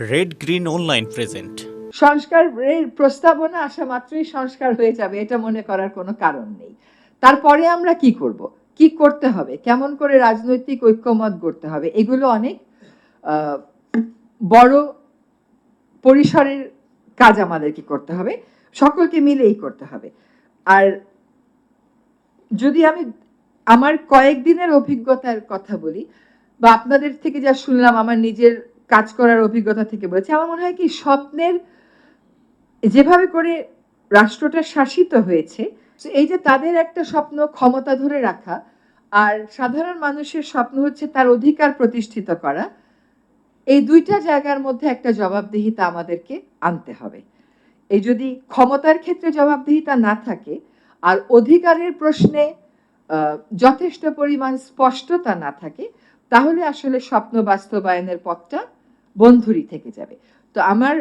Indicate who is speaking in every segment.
Speaker 1: Red green online present
Speaker 2: সংস্কারের প্রস্তাবনা আসা মাত্রই সংস্কার হয়ে যাবে, এটা মনে করার কোনো কারণ নেই। তারপরে আমরা কি করব? কি করতে হবে? কেমন করে রাজনৈতিক ঐক্যমত গড়তে হবে? এগুলো অনেক বড় পরিসরের কাজ আমাদেরকে করতে হবে। সকলকে মিলেই করতে হবে। আর যদি আমি আমার কয়েকদিনের অভিজ্ঞতার কথা বলি, বা আপনাদের থেকে যা শুনলাম, আমার নিজের কাজ করার অভিজ্ঞতা থেকে বলেছি, আমার মনে হয় কি স্বপ্নের যেভাবে করে রাষ্ট্রটা শাসিত হয়েছে এই যে তাদের একটা স্বপ্ন ক্ষমতা ধরে রাখা, আর সাধারণ মানুষের স্বপ্ন হচ্ছে তার অধিকার প্রতিষ্ঠিত করা, এই দুইটা জায়গার মধ্যে একটা জবাবদিহিতা আমাদেরকে আনতে হবে। এই যদি ক্ষমতার ক্ষেত্রে জবাবদিহিতা না থাকে, আর অধিকারের প্রশ্নে যথেষ্ট পরিমাণ স্পষ্টতা না থাকে, তাহলে আসলে স্বপ্ন বাস্তবায়নের পথটা বন্ধুরই থেকে যাবে। তো আমার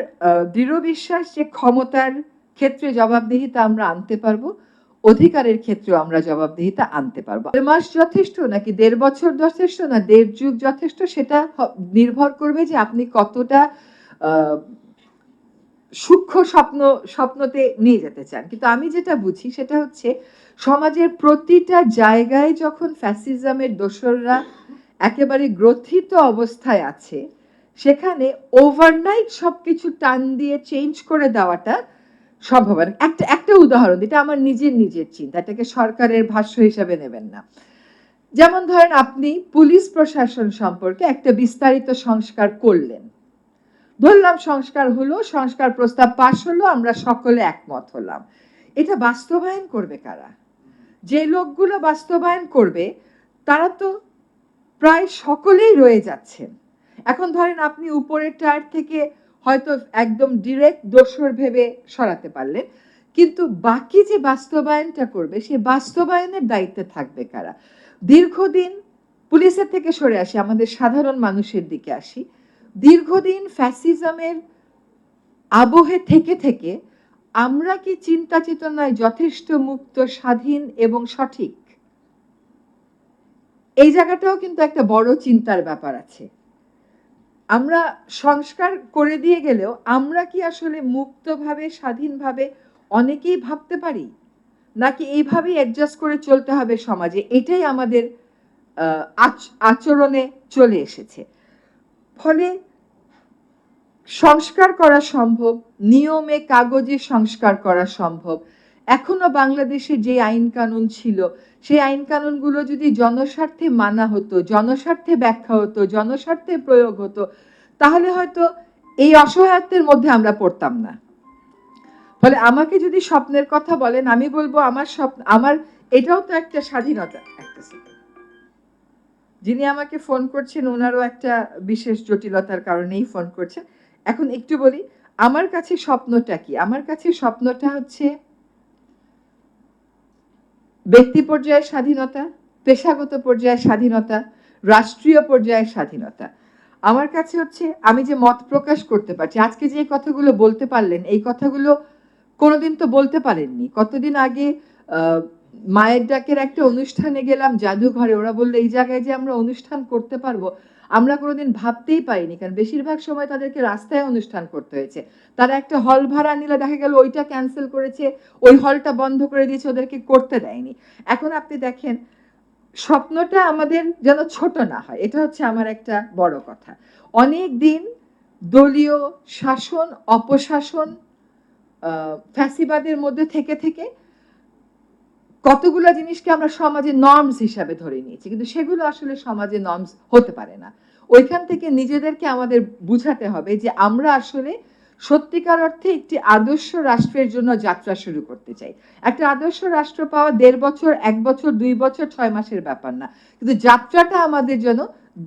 Speaker 2: দৃঢ় বিশ্বাস যে ক্ষমতার ক্ষেত্রে জবাবদিহিতা আমরা আনতে পারব, অধিকারের ক্ষেত্রেও আমরা জবাবদিহিতা আনতে পারব। মাস যথেষ্ট নাকি দেড় বছর যথেষ্ট না, দেড় যুগ যথেষ্ট, সেটা নির্ভর করবে যে আপনি কতটা সূক্ষ্ম স্বপ্ন, স্বপ্নতে নিয়ে যেতে চান। কিন্তু আমি যেটা বুঝি সেটা হচ্ছে, সমাজের প্রতিটা জায়গায় যখন ফ্যাসিজমের দোসররা একেবারে গ্রথিত অবস্থায় আছে সেখানে ওভারনাইট সবকিছু টান দিয়ে চেঞ্জ করে দেওয়াটা সম্ভব না। একটা একটা উদাহরণ এটা আমার নিজের নিজের চিন্তা, এটাকে সরকারের ভাষ্য হিসাবে নেবেন না। যেমন ধরেন আপনি পুলিশ প্রশাসন সম্পর্কে একটা বিস্তারিত সংস্কার করলেন। ধরলাম সংস্কার হলো, সংস্কার প্রস্তাব পাশ হলো, আমরা সকলে একমত হলাম। এটা বাস্তবায়ন করবে কারা? যে লোকগুলো বাস্তবায়ন করবে, তারা তো প্রায় সকলেই রয়ে যাচ্ছেন। এখন ধরেন আপনি উপরের টায়ার থেকে হয়তো একদম ডিরেক্ট দোসর ভেবে সরাতে পারলেন, কিন্তু বাকি যে বাস্তবায়নটা করবে, সে বাস্তবায়নের দায়িত্বে থাকবে কারা? দীর্ঘদিন পুলিশের থেকে সরে আসি, আমাদের সাধারণ মানুষের দিকে আসি, দীর্ঘদিন ফ্যাসিজমের আবহে থেকে থেকে আমরা কি চিন্তা চেতনায় যথেষ্ট মুক্ত, স্বাধীন এবং সঠিক? এই জায়গাটাও কিন্তু একটা বড় চিন্তার ব্যাপার আছে। আমরা সংস্কার করে দিয়ে গেলেও আমরা কি আসলে মুক্তভাবে, স্বাধীনভাবে অনেকেই ভাবতে পারি? নাকি এইভাবেই অ্যাডজাস্ট করে চলতে হবে সমাজে? এটাই আমাদের আচরণে চলে এসেছে। ফলে সংস্কার করা সম্ভব, নিয়মে কাগজে সংস্কার করা সম্ভব এখনও বাংলাদেশে যে আইন কানুন ছিল, সেই আইন কানুনগুলো যদি জনস্বার্থে মানা হতো, জনস্বার্থে ব্যাখ্যা হতো, জনস্বার্থে প্রয়োগ হতো, তাহলে হয়তো এই অসহায়ত্বের মধ্যে আমরা পড়তাম না। ফলে আমাকে যদি স্বপ্নের কথা বলেন, আমি বলব আমার স্বপ্ন, আমার, এটাও তো একটা স্বাধীনতা। একটা যিনি আমাকে ফোন করছেন ওনারও একটা বিশেষ জটিলতার কারণেই ফোন করছেন। এখন একটু বলি, আমার কাছে স্বপ্নটা কি? আমার কাছে স্বপ্নটা হচ্ছে ব্যক্তি পর্যায়ের স্বাধীনতা, পেশাগত পর্যায়ের স্বাধীনতা, রাষ্ট্রীয় পর্যায়ের স্বাধীনতা। আমার কাছে হচ্ছে, আমি যে মত প্রকাশ করতে পারছি, আজকে যে কথাগুলো বলতে পারলেন, এই কথাগুলো কোনোদিন তো বলতে পারেননি। কতদিন আগে মায়ের ডাকের একটা অনুষ্ঠানে গেলাম, জাদুঘরে, ওরা বলল, এই জায়গায় যে আমরা অনুষ্ঠান করতে পারব আমরা কোনোদিন ভাবতেই পারিনি, কারণ বেশিরভাগ সময় তাদেরকে রাস্তায় অনুষ্ঠান করতে হয়েছে। তারা একটা হল ভাড়া নিলে দেখা গেল ওইটা ক্যান্সেল করেছে, ওই হলটা বন্ধ করে দিয়েছে, ওদেরকে করতে দেয়নি। এখন আপনি দেখেন, স্বপ্নটা আমাদের যেন ছোট না হয়, এটা হচ্ছে আমার একটা বড় কথা। অনেক দিন দলীয় শাসন, অপশাসন ফ্যাসিবাদের মধ্যে থেকে থেকে কতগুলো জিনিসকে আমরা সমাজে নর্মস হিসাবে ধরে নিয়েছি, কিন্তু সেগুলো আসলে সমাজে নর্মস হতে পারে না। ওইখান থেকে নিজেদেরকে আমাদের বুঝাতে হবে যে আমরা আসলে সত্যিকার অর্থে একটি আদর্শ রাষ্ট্রের জন্য যাত্রা শুরু করতে চাই। একটা আদর্শ রাষ্ট্র পাওয়া দেড় বছর, এক বছর, দুই বছর, ছয় মাসের ব্যাপার না। কিন্তু যাত্রাটা আমাদের জন্য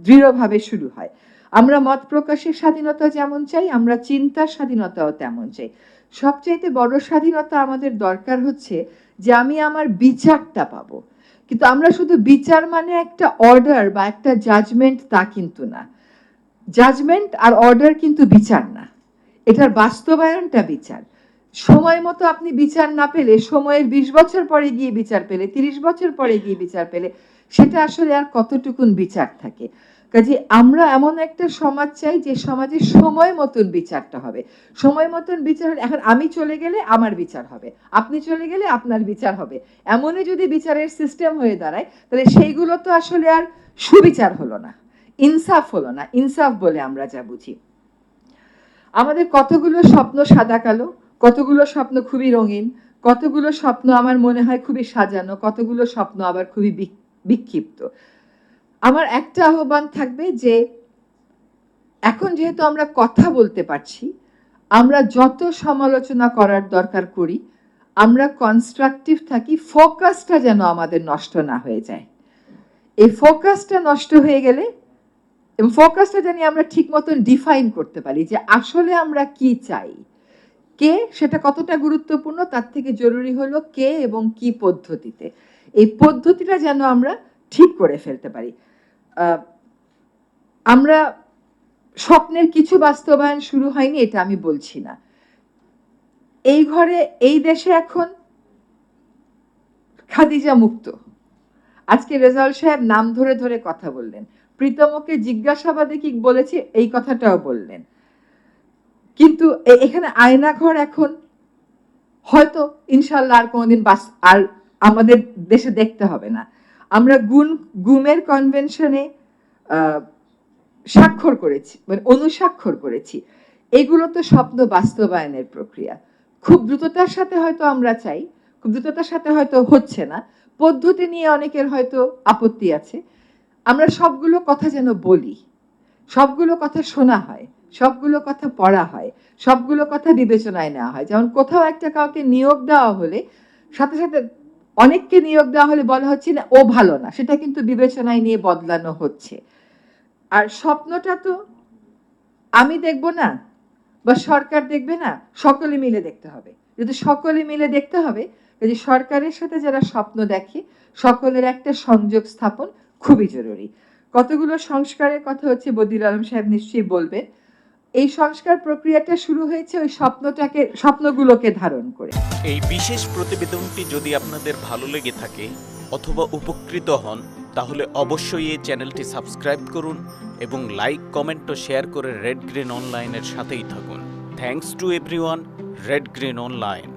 Speaker 2: দৃঢ়ভাবে শুরু হয়। আমরা মত প্রকাশের স্বাধীনতা যেমন চাই, আমরা চিন্তার স্বাধীনতাও তেমন চাই। সবচাইতে বড় স্বাধীনতা আমাদের দরকার হচ্ছে যে আমি আমার বিচারটা পাবো। কিন্তু আমরা শুধু বিচার মানে একটা অর্ডার বা একটা জাজমেন্ট তা কিন্তু না। জাজমেন্ট আর অর্ডার কিন্তু বিচার না। এটার বাস্তবায়নটা বিচার। সময় মতো আপনি বিচার না পেলে, সময়ের বিশ বছর পরে গিয়ে বিচার পেলে, তিরিশ বছর পরে গিয়ে বিচার পেলে, সেটা আসলে আর কতটুকুন বিচার থাকে? কাজে আমরা এমন একটা সমাজ চাই যে সমাজে সময় মতন বিচারটা হবে। সময় মতন বিচার এখন আমি চলে গেলে আমার বিচার হবে। আপনি চলে গেলে আপনার বিচার হবে। এমনই যদি বিচারের সিস্টেম হয়ে দাঁড়ায়, তাহলে সেইগুলো তো আসলে আর সুবিচার হলো না। ইনসাফ হলো না। ইনসাফ বলে আমরা যা বুঝি। আমাদের কতগুলো স্বপ্ন সাদা কালো, কতগুলো স্বপ্ন খুবই রঙিন, কতগুলো স্বপ্ন আমার মনে হয় খুবই সাজানো, কতগুলো স্বপ্ন আবার খুবই বিক্ষিপ্ত। আমার একটা আহ্বান থাকবে যে, এখন যেহেতু আমরা কথা বলতে পারছি, আমরা যত সমালোচনা করার দরকার করি, আমরা কনস্ট্রাকটিভ থাকি ফোকাসটা যেন আমাদের নষ্ট না হয়ে যায়। এই ফোকাসটা নষ্ট হয়ে গেলে, এবং ফোকাসটা জানি আমরা ঠিক মতন ডিফাইন করতে পারি যে আসলে আমরা কি চাই। কে সেটা কতটা গুরুত্বপূর্ণ, তার থেকে জরুরি হলো কে এবং কি পদ্ধতিতে। এই পদ্ধতিটা যেন আমরা ঠিক করে ফেলতে পারি। আমরা স্বপ্নের কিছু বাস্তবায়ন শুরু হয়নি, এটা আমি বলছি না। এই ঘরে, এই দেশে এখন খাদিজা মুক্ত। আজকে রেজাউল সাহেব নাম ধরে ধরে কথা বললেন। প্রীতমকে জিজ্ঞাসাবাদে কি বলেছে, এই কথাটাও বললেন। কিন্তু এখানে আয়নাঘর এখন হয়তো ইনশাল্লাহ আর কোনোদিন বাস, আর আমাদের দেশে দেখতে হবে না। আমরা গুণ, গুমের কনভেনশনে স্বাক্ষর করেছি মানে অনুস্বাক্ষর করেছি। এগুলো তো স্বপ্ন বাস্তবায়নের প্রক্রিয়া। খুব দ্রুততার সাথে হয়তো আমরা চাই, খুব দ্রুততার সাথে হয়তো হচ্ছে না। পদ্ধতি নিয়ে অনেকের হয়তো আপত্তি আছে। আমরা সবগুলো কথা যেন বলি, সবগুলো কথা শোনা হয়, সবগুলো কথা পড়া হয়, সবগুলো কথা বিবেচনায় নেওয়া হয়। যেমন কোথাও একটা কাউকে নিয়োগ দেওয়া হলে সাথে সাথে অনেককে নিয়োগ দেওয়া হলে বলা হচ্ছে না, ও ভালো না। সেটা কিন্তু বিবেচনায় নিয়ে বদলানো হচ্ছে। আর স্বপ্নটা তো আমি দেখব না বা সরকার দেখবে না, সকলে মিলে দেখতে হবে। যদি সকলে মিলে দেখতে হবে যদি সরকারের সাথে যারা স্বপ্ন দেখে, সকলের একটা সংযোগ স্থাপন খুবই জরুরি। কতগুলো সংস্কারের কথা হচ্ছে বদির আলম সাহেব নিশ্চয়ই বলবেন। এই সংস্কার প্রক্রিয়াটা শুরু হয়েছে ওই স্বপ্নটাকে, স্বপ্নগুলোকে ধারণ করে।
Speaker 1: এই বিশেষ প্রতিবেদনটি যদি আপনাদের ভালো লেগে থাকে অথবা উপকৃত হন, তাহলে অবশ্যই এই চ্যানেলটি সাবস্ক্রাইব করুন এবং লাইক, কমেন্ট ও শেয়ার করে রেড গ্রিন অনলাইনের সাথেই থাকুন। Thanks to everyone red green online